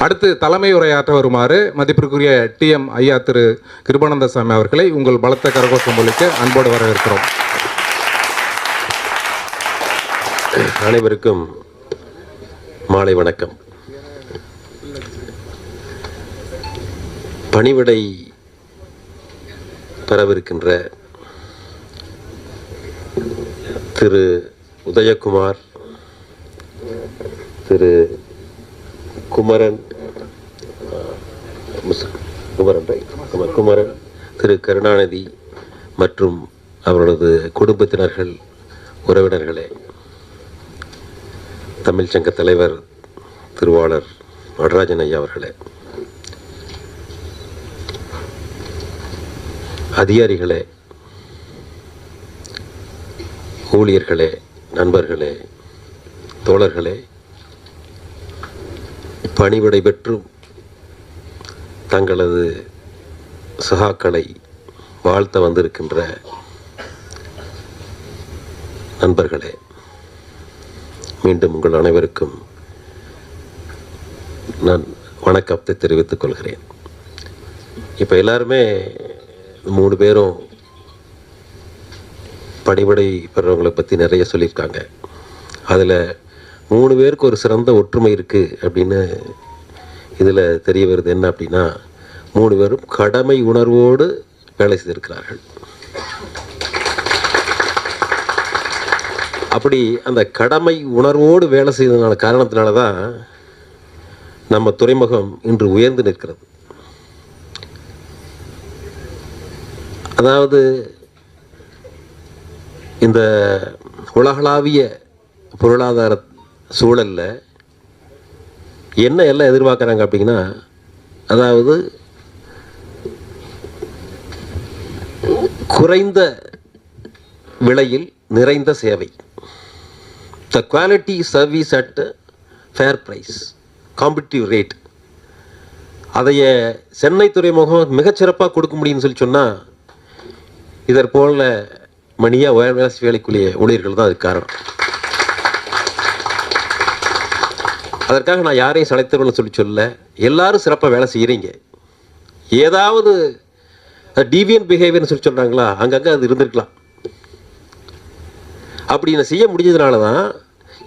அடுத்து தலைமை உரையாற்ற வருமாறு மதிப்பிற்குரிய டி எம் ஐயா திரு. கிருபானந்த சாமி அவர்களை உங்கள் பலத்த கரகோஷம் ஒழிக்க அன்போடு வரவேற்கிறோம். அனைவருக்கும் மாலை வணக்கம். பணிவிடை பெறவிருக்கின்ற திரு. உதயகுமார் திரு. குமரன் குமரன் குமரன் திரு கருணாநிதி மற்றும் அவரது குடும்பத்தினர்கள் உறவினர்களே தமிழ் சங்க தலைவர் திருவாளர் நடராஜன் ஐயா அவர்களே. அதிகாரிகளே ஊழியர்களே நண்பர்களே தோழர்களே பணிவிடை பெற்றும் தங்களது சகாக்களை வாழ்த்த வந்திருக்கின்ற நண்பர்களே மீண்டும் உங்கள் அனைவருக்கும் நான் வணக்கத்தை தெரிவித்துக் கொள்கிறேன். இப்போ எல்லாருமே மூணு பேரும் பணிவிடை பெறவங்களை பற்றி நிறைய சொல்லியிருக்காங்க. அதில் மூணு பேருக்கு ஒரு சிறந்த ஒற்றுமை இருக்குது அப்படின்னு இதில் தெரிய வருது. என்ன அப்படின்னா மூணு பேரும் கடமை உணர்வோடு வேலை செய்திருக்கிறார்கள். அப்படி அந்த கடமை உணர்வோடு வேலை செய்ததுனால காரணத்தினால தான் நம்ம துறைமுகம் இன்று உயர்ந்து நிற்கிறது. அதாவது இந்த உலகளாவிய பொருளாதார சூழலில் என்ன எல்லாம் எதிர்பார்க்குறாங்க அப்படின்னா அதாவது குறைந்த விலையில் நிறைந்த சேவை. The quality service at fair price competitive rate அதைய சென்னை துறைமுகம் மிகச்சிறப்பாக கொடுக்க முடியும்னு சொல்லி சொன்னால் இதற்போல மணியாக வேலை வேலைக்குரிய ஊழியர்கள் தான் அதுக்கு காரணம். அதற்காக நான் யாரையும் சளைத்தவர்கள் சொல்லி சொல்ல எல்லாரும் சிறப்பாக வேலை செய்கிறீங்க ஏதாவது டிவியன் பிஹேவியர்னு சொல்லி சொல்கிறாங்களா அங்கங்கே அது இருந்திருக்கலாம். அப்படி நான் செய்ய முடிஞ்சதுனால தான்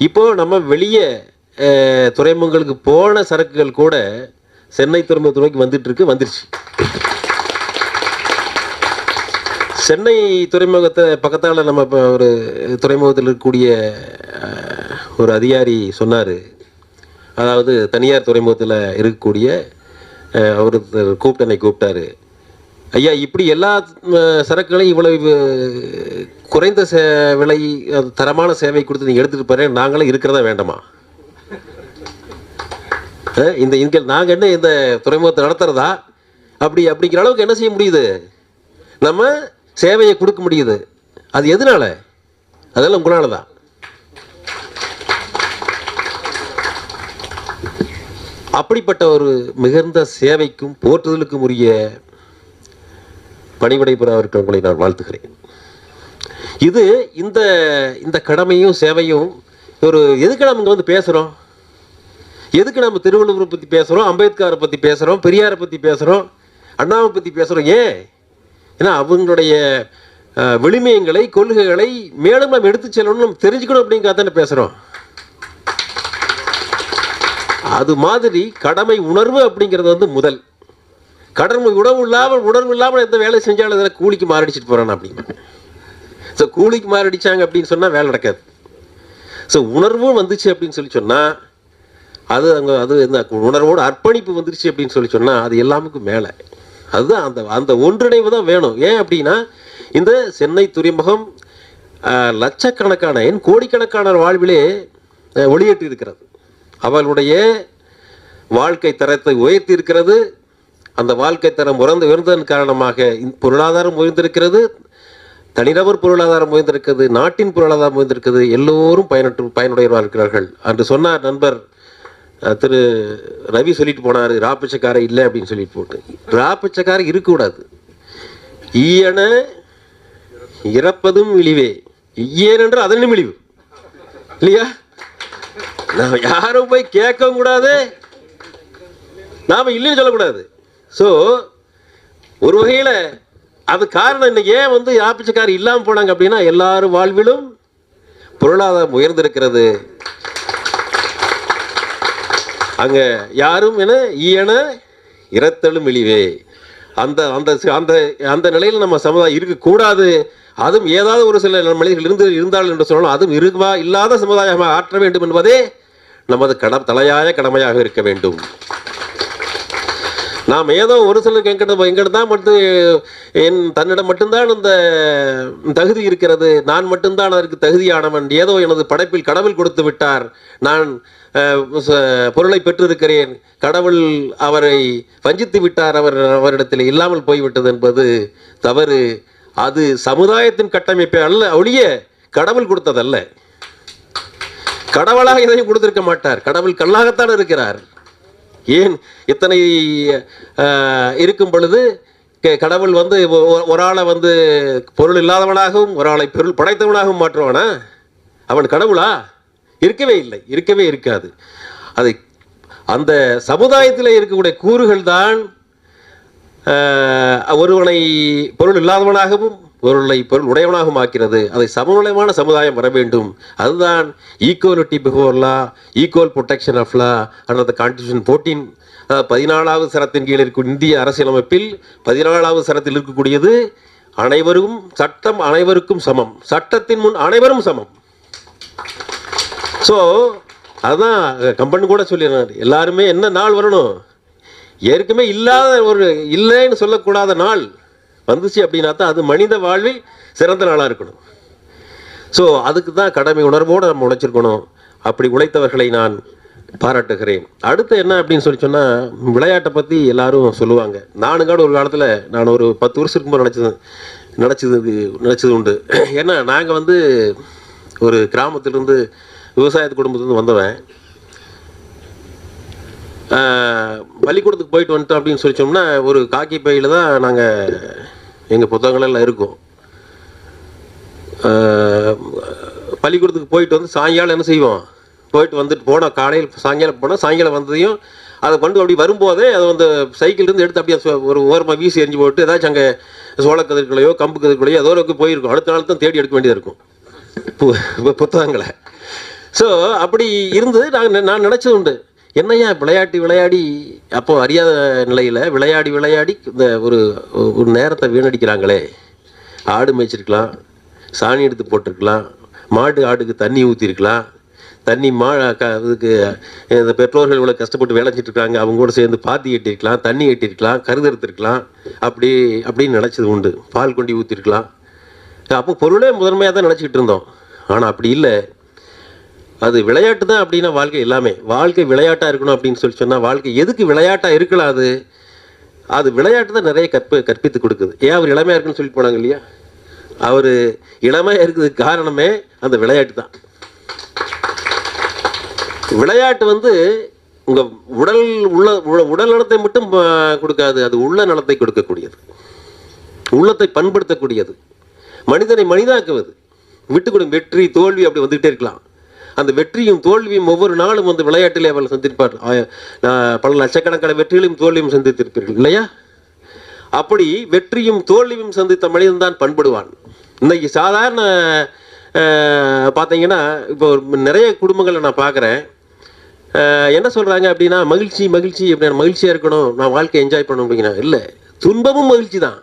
இப்போ நம்ம வெளியே துறைமுகங்களுக்கு போன சரக்குகள் கூட சென்னை துறைமுகத்து நோக்கி வந்துட்டு வந்துருச்சு. சென்னை துறைமுகத்தை பக்கத்தால் நம்ம இப்போ ஒரு துறைமுகத்தில் இருக்கக்கூடிய ஒரு அதிகாரி சொன்னார். அதாவது தனியார் துறைமுகத்தில் இருக்கக்கூடிய அவர் ஒருத்தர் கூப்பிட்டு என்னை கூப்பிட்டாரு. ஐயா இப்படி எல்லா சரக்குகளையும் இவ்வளவு குறைந்த சே விலை தரமான சேவை கொடுத்து நீங்கள் எடுத்துகிட்டு போகிறேன் நாங்களும் இருக்கிறதா வேண்டாமா? இந்த இங்கே நாங்கள் என்ன இந்த துறைமுகத்தை நடத்துகிறதா அப்படி அப்படிங்கிற அளவுக்கு என்ன செய்ய முடியுது? நம்ம சேவையை கொடுக்க முடியுது. அது எதனால? அதெல்லாம் உங்களால் தான் அப்படிப்பட்ட ஒரு மிகுந்த சேவைக்கும் போற்றுதலுக்கும் உரிய பணிவிடை பெறவர்கள் உங்களை நான் வாழ்த்துகிறேன். இது இந்த இந்த கடமையும் சேவையும் ஒரு எதுக்கு நம்ம இங்கே வந்து பேசுகிறோம் எதுக்கு நம்ம திருவள்ளுவரை பற்றி பேசுகிறோம் அம்பேத்கரை பற்றி பேசுகிறோம் பெரியாரை பற்றி பேசுகிறோம் அண்ணாவை பற்றி பேசுகிறோம் ஏன்? ஏன்னா அவங்களுடைய விளிமயங்களை கொள்கைகளை மேலும் நம்ம எடுத்து செல்லணும்னு நம்ம தெரிஞ்சுக்கணும் அப்படிங்கிறத பேசுகிறோம் அது மாதிரி கடமை உணர்வு அப்படிங்கிறது வந்து முதல். கடமை உணவு இல்லாமல் உணர்வு இல்லாமல் எந்த வேலை செஞ்சாலும் இதில் கூலிக்கு மாரடிச்சிட்டு போகிறான் அப்படிங்க ஸோ கூலிக்கு மாரடிச்சாங்க அப்படின்னு சொன்னால் வேலை நடக்காது. ஸோ உணர்வும் வந்துச்சு அப்படின்னு சொல்லி சொன்னால் அது அங்கே அது என்ன உணர்வோடு அர்ப்பணிப்பு வந்துருச்சு அப்படின்னு சொல்லி சொன்னால் அது எல்லாமுக்கும் மேலே. அதுதான் அந்த அந்த ஒன்றிணைவு தான் வேணும். ஏன் அப்படின்னா இந்த சென்னை துறைமுகம் லட்சக்கணக்கான என் கோடிக்கணக்கான வாழ்விலே ஒளியேற்றி இருக்கிறது அவளுடைய வாழ்க்கை தரத்தை உயர்த்தியிருக்கிறது. அந்த வாழ்க்கை தரம் உறந்து உயர்ந்ததன் காரணமாக பொருளாதாரம் உயர்ந்திருக்கிறது. தனிநபர் பொருளாதாரம் உயர்ந்திருக்கிறது. நாட்டின் பொருளாதாரம் உயர்ந்திருக்கிறது. எல்லோரும் பயனற்று பயனுடையவராக இருக்கிறார்கள். என்று சொன்னார் நண்பர் திரு ரவி சொல்லிட்டு போனார் ராப்பச்சக்காரை இல்லை அப்படின்னு சொல்லிட்டு போட்டு. ராப்பச்சக்காரை இருக்கக்கூடாது. ஈயன இறப்பதும் இழிவே. என்று அதனும் இழிவு. இல்லையா? நாம் யாரும் போய் கேட்கவும் கூடாது. நாம இல்லைன்னு சொல்லக்கூடாது. ஸோ ஒரு வகையில் அது காரணம் இன்னைக்கு ஏன் வந்து ஆப்பிச்சக்காரர் இல்லாமல் போனாங்க அப்படின்னா எல்லாரும் வாழ்விலும் பொருளாதாரம் உயர்ந்திருக்கிறது. அங்க யாரும் என ஈயன இரத்தலும் இழிவே. அந்த அந்த அந்த அந்த நிலையில் நம்ம சமுதாயம் இருக்கக்கூடாது. அதுவும் ஏதாவது ஒரு சில மனிதர்கள் இருந்து இருந்தால் என்று சொன்னாலும் அதுவும் இருக்கவா இல்லாத சமுதாயமாக ஆற்ற வேண்டும் என்பதே நமது கட தலையாய கடமையாக இருக்க வேண்டும். நாம் ஏதோ ஒரு சிலருக்கு எங்கிட்ட எங்கிட்ட தான் மட்டும் என் தன்னிடம் மட்டும்தான் இந்த தகுதி இருக்கிறது. நான் மட்டும்தான் அதற்கு தகுதியானவன். ஏதோ எனது படைப்பில் கடவுள் கொடுத்து விட்டார். நான் பொருளை பெற்றிருக்கிறேன். கடவுள் அவரை வஞ்சித்து விட்டார். அவர் அவரிடத்தில் இல்லாமல் போய்விட்டது என்பது தவறு. அது சமுதாயத்தின் கட்டமைப்பை அல்ல ஒழிய கடவுள் கொடுத்ததல்ல. கடவுளாக எதையும் கொடுத்திருக்க மாட்டார். கடவுள் கல்லாகத்தான் இருக்கிறார். ஏன்? இத்தனை இருக்கும் பொழுது க- கடவுள் வந்து ஒரு ஆளை வந்து பொருள் இல்லாதவனாகவும் ஒரு ஆளை பொருள் படைத்தவனாகவும் மாற்றுவானா? அவன் கடவுளா? இருக்கவே இல்லை. இருக்கவே இருக்காது. அதை அந்த சமுதாயத்தில் இருக்கக்கூடிய கூறுகள் தான் ஒருவனை பொருள் இல்லாதவனாகவும் பொருளை பொருள் உடையவனாகவும் ஆக்கிறது. அதை சமநிலைமான சமுதாயம் வர வேண்டும். அதுதான் equality before law equal protection of law and the constitution fourteen பதினாலாவது சரத்தின் கீழ் இருக்கும் இந்திய அரசியலமைப்பில் பதினாலாவது சரத்தில் இருக்கக்கூடியது அனைவரும் சட்டம் அனைவருக்கும் சமம். சட்டத்தின் முன் அனைவரும் சமம். ஸோ அதுதான் கம்பன் கூட சொல்லிடுறாரு எல்லாருமே என்ன நாள் வரணும்? ஏற்கனவே இல்லாத ஒரு இல்லைன்னு சொல்லக்கூடாத நாள் வந்துச்சு அப்படின்னா தான் அது மனித வாழ்வில் சிறந்த நாளாக இருக்கணும். ஸோ அதுக்கு தான் கடமை உணர்வோடு நம்ம உழைச்சிருக்கணும். அப்படி உழைத்தவர்களை நான் பாராட்டுகிறேன். அடுத்து என்ன அப்படின்னு சொல்லி சொன்னால் விளையாட்டை பற்றி எல்லாரும் சொல்லுவாங்க. நானும் கூட ஒரு காலத்தில் நான் ஒரு பத்து வருஷத்துக்கு முன்பு நினச்சது நினச்சது நினச்சது உண்டு. ஏன்னா நாங்கள் வந்து ஒரு கிராமத்திலிருந்து விவசாயத்து குடும்பத்துலேருந்து வந்தவன். பள்ளிக்கூடத்துக்கு போயிட்டு வந்துட்டோம் அப்படின்னு சொல்லி சொன்னோம்னா ஒரு காக்கி பையில் தான் நாங்கள் எங்கள் புத்தகங்களெல்லாம் இருக்கோம். இருக்கும் பள்ளிக்கூடத்துக்கு போயிட்டு வந்து சாயங்காலம் என்ன செய்வோம்? போயிட்டு வந்துட்டு போனோம். காலையில் சாயங்காலம் போனால் சாயங்காலம் வந்ததையும் அதை கொண்டு அப்படி வரும்போதே அதை வந்து சைக்கிள்லேருந்து எடுத்து அப்படியே ஒரு ஓரமாக வீசி எரிஞ்சு போட்டு ஏதாச்சும் அங்கே சோளக்கதிர்களையோ கம்பு கதிர்களையோ ஏதோ ஒரு போயிருக்கும். அடுத்த நாள் தான் தேடி எடுக்க வேண்டியது இருக்கும். பு- புத்தகங்களை. ஸோ அப்படி இருந்தது நான் நான் நினச்சது உண்டு. என்னய்யா விளையாட்டி விளையாடி அப்போ அறியாத நிலையில் விளையாடி விளையாடி இந்த ஒரு ஒரு நேரத்தை வீணடிக்கிறாங்களே. ஆடு மேய்ச்சிருக்கலாம் சாணி எடுத்து போட்டிருக்கலாம் மாடு ஆடுக்கு தண்ணி ஊற்றிருக்கலாம் தண்ணி மா க இதுக்கு இந்த பெற்றோர்கள் இவ்வளோ கஷ்டப்பட்டு வேலை செஞ்சிட்டுருக்காங்க அவங்க கூட சேர்ந்து பாத்தி கட்டியிருக்கலாம் தண்ணி கட்டியிருக்கலாம் கருதறுத்திருக்கலாம் அப்படி அப்படின்னு நினச்சது உண்டு. பால் கொண்டி ஊற்றிருக்கலாம் அப்போ பொருளே முதன்மையாக தான் நினச்சிக்கிட்டு இருந்தோம். ஆனால் அப்படி இல்லை. அது விளையாட்டு தான் அப்படின்னா வாழ்க்கை எல்லாமே. வாழ்க்கை விளையாட்டாக இருக்கணும் அப்படின்னு சொல்லி சொன்னால் வாழ்க்கை எதுக்கு விளையாட்டாக இருக்கலாம் அது? அது விளையாட்டு தான் நிறைய கற்ப கற்பித்து கொடுக்குது. ஏன் அவர் இளமையாக இருக்குன்னு சொல்லி போனாங்க இல்லையா? அவர் இளமையாக இருக்கிறதுக்கு காரணமே அந்த விளையாட்டு தான். விளையாட்டு வந்து உங்கள் உடல் உள்ள உடல் நலத்தை மட்டும் கொடுக்காது. அது உள்ள நலத்தை கொடுக்கக்கூடியது. உள்ளத்தை பண்படுத்தக்கூடியது. மனிதனை மனிதாக்குவது. விட்டு கொடுக்கும் வெற்றி தோல்வி அப்படி வந்துகிட்டே இருக்கலாம். அந்த வெற்றியும் தோல்வியும் ஒவ்வொரு நாளும் வந்து விளையாட்டிலே அவள் சந்திப்பார். பல லட்சக்கணக்கான வெற்றிகளையும் தோல்வியும் சந்தித்திருப்பீர்கள் இல்லையா? அப்படி வெற்றியும் தோல்வியும் சந்தித்த மனிதன் தான் பண்படுவான். இன்னைக்கு சாதாரண பார்த்தீங்கன்னா இப்போ நிறைய குடும்பங்களை நான் பார்க்குறேன். என்ன சொல்கிறாங்க அப்படின்னா மகிழ்ச்சி மகிழ்ச்சி அப்படின்னு மகிழ்ச்சியாக இருக்கணும் நான் வாழ்க்கையை என்ஜாய் பண்ணணும் அப்படிங்கிறா இல்லை துன்பமும் மகிழ்ச்சி தான்.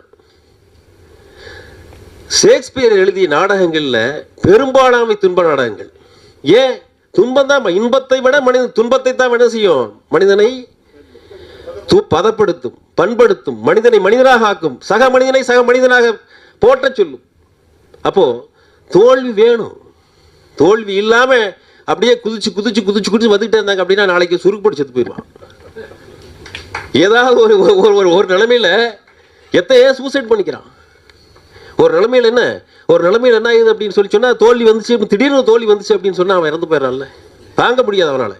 ஷேக்ஸ்பியர் எழுதிய நாடகங்களில் பெரும்பாலாமை துன்ப நாடகங்கள். ஏன்? துன்பம் தான் இன்பத்தை விட மனிதன் துன்பத்தை தான் என்ன செய்யும்? மனிதனை து பதப்படுத்தும் பண்படுத்தும் மனிதனை மனிதனாக ஆக்கும். சக மனிதனை சக மனிதனாக போற்ற சொல்லும். அப்போ தோல்வி வேணும். தோல்வி இல்லாம அப்படியே குதிச்சு குதிச்சு குதிச்சு குதிச்சு வந்துகிட்டே இருந்தாங்க அப்படின்னா நாளைக்கு சுருக்குப்படி செத்து போயிடுவான். ஏதாவது ஒரு ஒரு- ஒரு ஒரு ஒரு நிலைமையில எத்தையே சூசைட் பண்ணிக்கிறான். ஒரு நிலைமையில் என்ன? ஒரு நிலைமையில் என்ன ஆகுது அப்படின்னு சொல்லி சொன்னால் தோல்வி வந்துச்சு திடீர்னு தோல்வி வந்துச்சு அப்படின்னு சொன்னால் அவன் இறந்து போயிடறான்ல. தாங்க முடியாது அவனால்.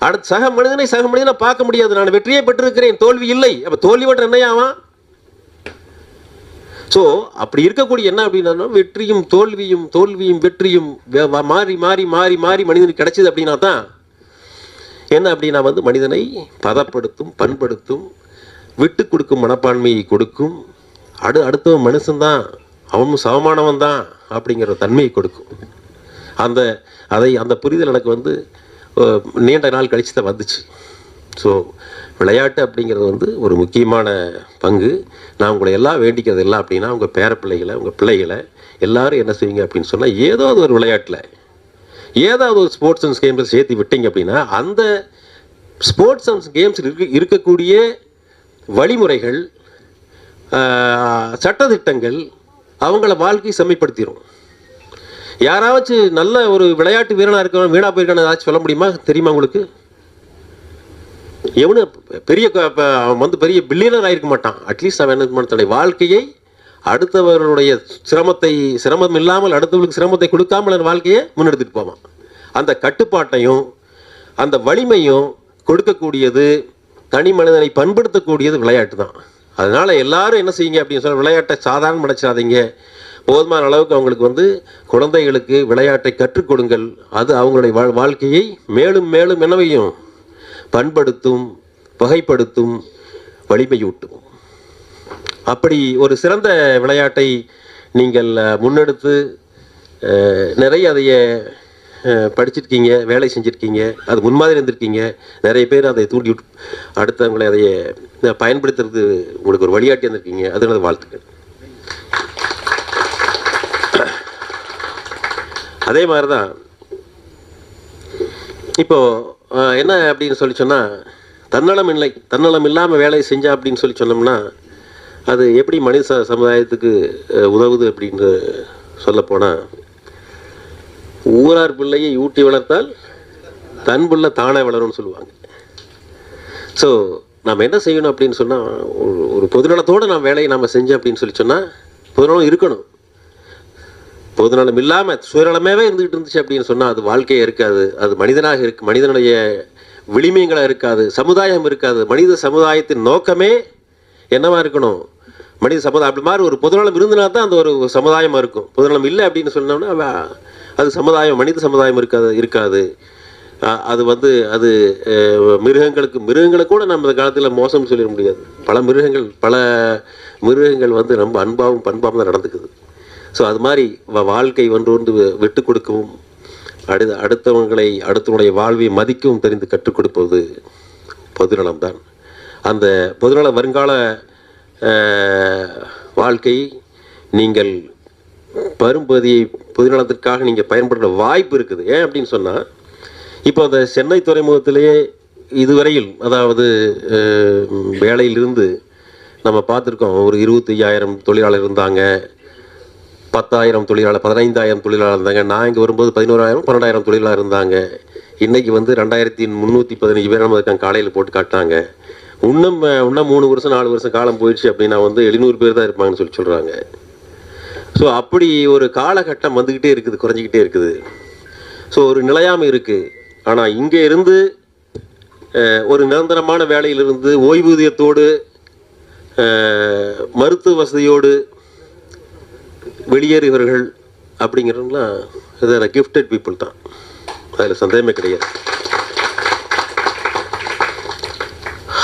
அடுத்த சக மனிதனை சக மனிதனை பார்க்க முடியாது. நான் வெற்றியை பெற்றிருக்கிறேன் தோல்வி இல்லை. அப்போ தோல்வி மட்டும் என்னையாவான் ஸோ அப்படி இருக்கக்கூடிய என்ன அப்படின்னா வெற்றியும் தோல்வியும் தோல்வியும் வெற்றியும் வே- மாறி மாறி மாறி மாறி மனிதனுக்கு கிடைச்சது அப்படின்னா தான் என்ன அப்படின்னா வந்து மனிதனை பதப்படுத்தும் பண்படுத்தும் விட்டு கொடுக்கும் மனப்பான்மையை கொடுக்கும் அடு அடுத்தவன் மனுஷன்தான். அவனும் சமமானவன் தான் அப்படிங்கிற தன்மையை கொடுக்கும். அந்த அதை அந்த புரிதல் எனக்கு வந்து நீண்ட நாள் கழித்து தான் வந்துச்சு. ஸோ விளையாட்டு அப்படிங்கிறது வந்து ஒரு முக்கியமான பங்கு. நான் உங்களை எல்லாம் வேண்டிக்கிறது எல்லாம் அப்படின்னா உங்கள் பேர பிள்ளைகளை உங்கள் பிள்ளைகளை எல்லாரும் என்ன செய்வீங்க அப்படின்னு சொன்னால் ஏதாவது ஒரு விளையாட்டில் ஏதாவது ஒரு ஸ்போர்ட்ஸ் அண்ட் கேம்ஸில் சேர்த்து விட்டீங்க அப்படின்னா அந்த ஸ்போர்ட்ஸ் அண்ட் கேம்ஸில் இருக்க இருக்கக்கூடிய வழிமுறைகள் சட்டத்திட்டங்கள் அவங்கள வாழ்க்கையை செம்மைப்படுத்திடும் யாராச்சும் நல்ல ஒரு விளையாட்டு வீரனாக இருக்கவன் வீணாக போயிருக்கான ஏதாச்சும் சொல்ல முடியுமா? தெரியுமா உங்களுக்கு? எவனு பெரிய அவன் வந்து பெரிய பில்லியனர் ஆகிருக்க மாட்டான். அட்லீஸ்ட் அவன் என்ன தன்னுடைய வாழ்க்கையை அடுத்தவர்களுடைய சிரமத்தை சிரமம் இல்லாமல் அடுத்தவர்களுக்கு சிரமத்தை கொடுக்காமல் அந்த வாழ்க்கையை முன்னெடுத்துட்டு போவான். அந்த கட்டுப்பாட்டையும் அந்த வலிமையும் கொடுக்கக்கூடியது தனி மனிதனை பண்படுத்தக்கூடியது விளையாட்டு தான். அதனால் எல்லாரும் என்ன செய்யுங்க அப்படின்னு சொன்னால் விளையாட்டை சாதாரண நினைச்சாதீங்க போதுமான அளவுக்கு அவங்களுக்கு வந்து குழந்தைகளுக்கு விளையாட்டை கற்றுக் கொடுங்கள். அது அவங்களுடைய வாழ் வாழ்க்கையை மேலும் மேலும் என்னவையும் பண்படுத்தும் வகைப்படுத்தும் வலிமையூட்டும். அப்படி ஒரு சிறந்த விளையாட்டை நீங்கள் முன்னெடுத்து நிறைய அதைய படிச்சிருக்கீங்க வேலை செஞ்சுருக்கீங்க அது முன்மாதிரி இருந்திருக்கீங்க. நிறைய பேர் அதை தூண்டி விட்டு அடுத்தவங்களை அதைய பயன்படுத்துறது உங்களுக்கு ஒரு வழிகாட்டி இருந்திருக்கீங்க. அது எனது வாழ்த்துக்கள். அதே மாதிரி தான் இப்போ என்ன அப்படின்னு சொல்லி சொன்னால் தன்னலம் இல்லை. தன்னலம் இல்லாமல் வேலையை செஞ்சா அப்படின்னு சொல்லி சொன்னோம்னா அது எப்படி மனித ச- சமுதாயத்துக்கு உதவுது அப்படின்னு சொல்லப்போனால் ஊரார் பிள்ளையை ஊட்டி வளர்த்தால் தன் பிள்ளை தானே வளரும்னு சொல்லுவாங்க. ஸோ நாம் என்ன செய்யணும் அப்படின்னு சொன்னால் ஒரு ஒரு பொதுநலத்தோடு நாம் வேலையை நாம் செஞ்சோம் அப்படின்னு சொல்லி சொன்னால் பொதுநலம் இருக்கணும். பொதுநலம் இல்லாமல் சுயநலமாகவே இருந்துகிட்டு இருந்துச்சு அப்படின்னு சொன்னால் அது வாழ்க்கையே இருக்காது. அது மனிதனாக இருக்கு மனிதனுடைய விளிமையங்களாக இருக்காது சமுதாயம் இருக்காது. மனித சமுதாயத்தின் நோக்கமே என்னவாக இருக்கணும்? மனித சமுதாயம் அப்படி மாதிரி ஒரு பொதுநலம் இருந்தனா தான் அந்த ஒரு சமுதாயமாக இருக்கும். பொதுநலம் இல்லை அப்படின்னு சொன்னோம்னா அது சமுதாயம் மனித சமுதாயம் இருக்காது இருக்காது. அது வந்து அது மிருகங்களுக்கு மிருகங்களை கூட நம்ம இந்த காலத்தில் மோசம் சொல்லிட முடியாது. பல மிருகங்கள் பல மிருகங்கள் வந்து ரொம்ப அன்பாகவும் பண்பாகவும் தான் நடந்துக்குது. ஸோ அது மாதிரி வ- வாழ்க்கை ஒன்று ஒன்று விட்டு கொடுக்கவும் அடுத்த அடுத்தவங்களை அடுத்தவனுடைய வாழ்வை மதிக்கவும் தெரிந்து கற்றுக் கொடுப்பது பொதுநலம் தான் அந்த பொதுநல வருங்கால வாழ்க்கை நீங்கள் பரும்பதியை பொதுநலத்திற்காக நீங்கள் பயன்படுற வாய்ப்பு இருக்குது. ஏன் அப்படின்னு சொன்னால் இப்போ அந்த சென்னை துறைமுகத்திலேயே இதுவரையில் அதாவது வேலையிலிருந்து நம்ம பார்த்துருக்கோம். ஒரு இருபத்தையாயிரம் தொழிலாளர் இருந்தாங்க பத்தாயிரம் தொழிலாளர் பதினைந்தாயிரம் தொழிலாளர் இருந்தாங்க. நான் இங்கே வரும்போது பதினோராயிரம் பன்னெண்டாயிரம் தொழிலாளர் இருந்தாங்க. இன்றைக்கி வந்து ரெண்டாயிரத்தி முந்நூற்றி பதினஞ்சு பேர் நம்ம இருக்காங்க காலையில் போட்டு காட்டாங்க இன்னும் இன்னும் மூணு வருஷம் நாலு வருஷம் காலம் போயிடுச்சு அப்படின்னா வந்து எழுநூறு பேர் தான் இருப்பாங்கன்னு சொல்லி சொல்கிறாங்க ஸோ அப்படி ஒரு காலகட்டம் வந்துக்கிட்டே இருக்குது குறைஞ்சிக்கிட்டே இருக்குது. ஸோ ஒரு நிலையாமல் இருக்குது ஆனால் இங்கே இருந்து ஒரு நிரந்தரமான வேலையிலிருந்து ஓய்வூதியத்தோடு மருத்துவ வசதியோடு வெளியேறியவர்கள் அப்படிங்கிறவங்களாம் இதில் கிஃப்டட் பீப்புள் தான். அதில் சந்தேகமே கிடையாது.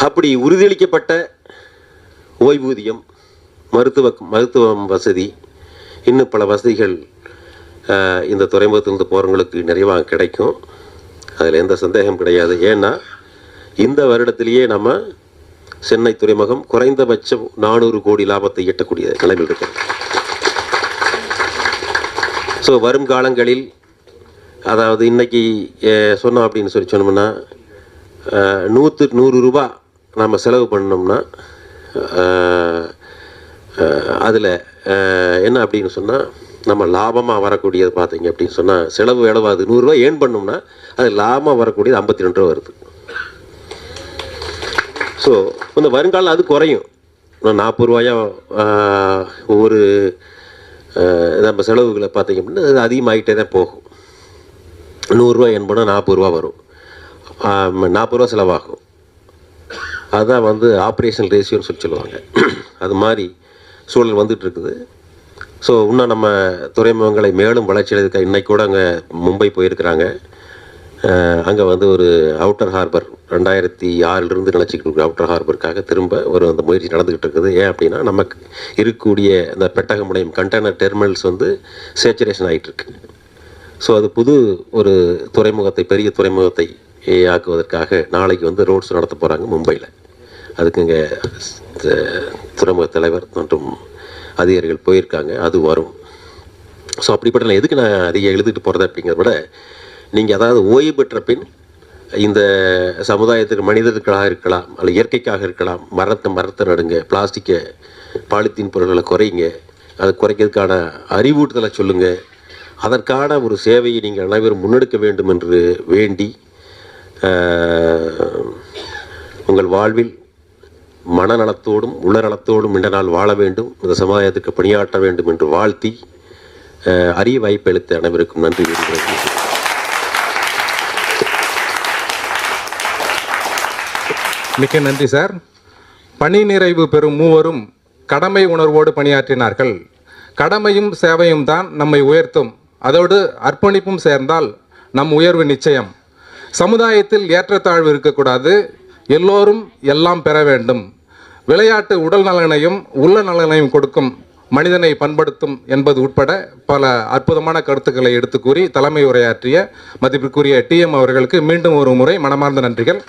அப்படி உறுதியளிக்கப்பட்ட ஓய்வூதியம் மருத்துவ மருத்துவம் வசதி இன்னும் பல வசதிகள் இந்த துறைமுகத்திலிருந்து போகிறவங்களுக்கு நிறைவாக கிடைக்கும். அதில் எந்த சந்தேகம் கிடையாது. ஏன்னா இந்த வருடத்திலேயே நம்ம சென்னை துறைமுகம் குறைந்தபட்சம் நானூறு கோடி லாபத்தை ஈட்டக்கூடிய நிலையில் இருக்கிறது. ஸோ வரும் காலங்களில் அதாவது இன்றைக்கி சொன்னோம் அப்படின்னு சொல்லி சொன்னோம்னா நூற்று நூறு ரூபாய் நம்ம செலவு பண்ணோம்னா அதில் என்ன அப்படின்னு சொன்னால் நம்ம லாபமாக வரக்கூடியது பார்த்தீங்க அப்படின்னு சொன்னால் செலவு எவ்வளவாது நூறுரூவா ஏன் பண்ணோம்னா அது லாபமாக வரக்கூடியது ஐம்பத்தி ரெண்டு ரூபா வருது. ஸோ இந்த வருங்காலம் அது குறையும். நாற்பது ரூபாயா ஒவ்வொரு நம்ம செலவுகளை பார்த்தீங்க அப்படின்னா அது அதிகமாகிட்டே தான் போகும். நூறுரூவா என்பனா நாற்பது ரூபா வரும். நாற்பது ரூபா செலவாகும். அதுதான் வந்து ஆப்ரேஷன் ரேஷியோன்னு சொல்லி சொல்லுவாங்க. அது மாதிரி சூழல் வந்துட்டு இருக்குது ஸோ இன்னும் நம்ம துறைமுகங்களை மேலும் வளர்ச்சி அடைக்க இன்னைக்கு கூட அங்கே மும்பை போயிருக்கிறாங்க. அங்கே வந்து ஒரு அவுட்டர் ஹார்பர் ரெண்டாயிரத்தி ஆறிலிருந்து நினச்சிக்கிட்டு இருக்கிற அவுட்டர் ஹார்பருக்காக திரும்ப ஒரு அந்த முயற்சி நடந்துக்கிட்டு இருக்குது. ஏன் அப்படின்னா நமக்கு இருக்கக்கூடிய இந்த பெட்டகம் முனையம் கண்டெய்னர் டெர்மினல்ஸ் வந்து சேச்சுரேஷன் ஆகிட்டுருக்கு ஸோ அது புது ஒரு துறைமுகத்தை பெரிய துறைமுகத்தை ஆக்குவதற்காக நாளைக்கு வந்து ரோட்ஸ் நடத்த போகிறாங்க மும்பையில். அதுக்குங்க துறைமுக தலைவர் மற்றும் அதிகாரிகள் போயிருக்காங்க அது வரும். ஸோ அப்படிப்பட்ட நான் எதுக்கு நான் அதிகம் எழுதிட்டு போகிறது அப்படிங்கிறத விட நீங்கள் அதாவது ஓய்வு பெற்ற பின் இந்த சமுதாயத்துக்கு மனிதர்களாக இருக்கலாம் அல்ல இயற்கைக்காக இருக்கலாம் மரத்தை மரத்தை நடுங்க பிளாஸ்டிக்கை பாலித்தீன் பொருட்களை குறைங்க அதை குறைக்கிறதுக்கான அறிவூட்டுதலை சொல்லுங்கள் அதற்கான ஒரு சேவையை நீங்கள் அனைவரும் முன்னெடுக்க வேண்டும் என்று வேண்டி உங்கள் வாழ்வில் மனநலத்தோடும் உளநலத்தோடும் நீண்ட நாள் வாழ வேண்டும் இந்த சமுதாயத்துக்கு பணியாற்ற வேண்டும் என்று வாழ்த்தி அரிய வாய்ப்பு அளித்த அனைவருக்கும் நன்றி கூறுகிறேன். மிக்க நன்றி சார். பணி நிறைவு பெறும் மூவரும் கடமை உணர்வோடு பணியாற்றினார்கள். கடமையும் சேவையும் தான் நம்மை உயர்த்தும். அதோடு அர்ப்பணிப்பும் சேர்ந்தால் நம் உயர்வு நிச்சயம். சமுதாயத்தில் ஏற்றத்தாழ்வு இருக்கக்கூடாது. எல்லோரும் எல்லாம் பெற வேண்டும். விளையாட்டு உடல் நலனையும் உள்ள நலனையும் கொடுக்கும் மனிதனை பண்படுத்தும் என்பது உட்பட பல அற்புதமான கருத்துக்களை எடுத்து கூறி தலைமை உரையாற்றிய மதிப்பிற்குரிய டிஎம் அவர்களுக்கு மீண்டும் ஒரு முறை மனமார்ந்த நன்றிகள்.